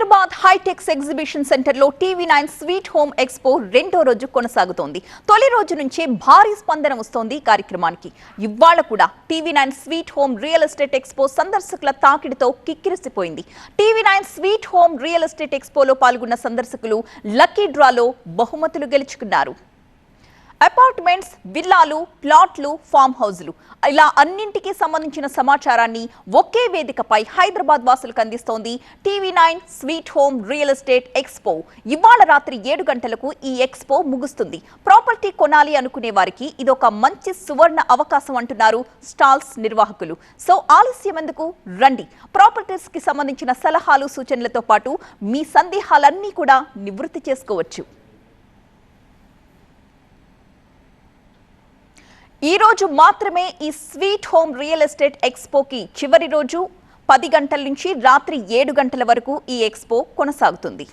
Hyderabad HITEX exhibition సెంటర్లో TV nine sweet home expo రెండో రోజు కొనసాగుతోంది. తొలి రోజు నుంచే భారీ స్పందన వస్తోంది కార్యక్రమానికి. ఇవాళ కూడా TV nine sweet home real estate expo సందర్శకుల తాకిడితో కిక్కిరిసిపోయింది. TV nine sweet home real estate ఎక్స్పోలో పాల్గొన్న సందర్శకులు లక్కీ డ్రాలో బహుమతులు గెలుచుకున్నారు. అపార్ట్మెంట్స్ విల్లాలు ప్లాట్లు ఫామ్ హౌజ్లు. ఇలా అన్నింటికి సంబంధించిన సమాచారాన్ని ఒకే వేదికపై హైదరాబాద్ వాసులకు అందిస్తోంది TV nine sweet home real estate expo. ఇవాళ రాత్రి ఏడు గంటలకు ఈ ఎక్స్పో ముగుస్తుంది. ప్రాపర్టీ కొనాలి అనుకునే వారికి ఇదొక మంచి సువర్ణ అవకాశం అంటున్నారు స్టాల్స్ నిర్వాహకులు. సో ఆలస్యం ఎందుకు? రండి. ప్రాపర్టీస్కి సంబంధించిన సలహాలు సూచనలతో పాటు మీ సందేహాలన్నీ కూడా నివృత్తి చేసుకోవచ్చు. ఈ రోజు మాత్రమే ఈ స్వీట్ హోమ్ రియల్ ఎస్టేట్ ఎక్స్పోకి చివరి రోజు. పది గంటల నుంచి రాత్రి ఏడు గంటల వరకు ఈ ఎక్స్పో కొనసాగుతుంది.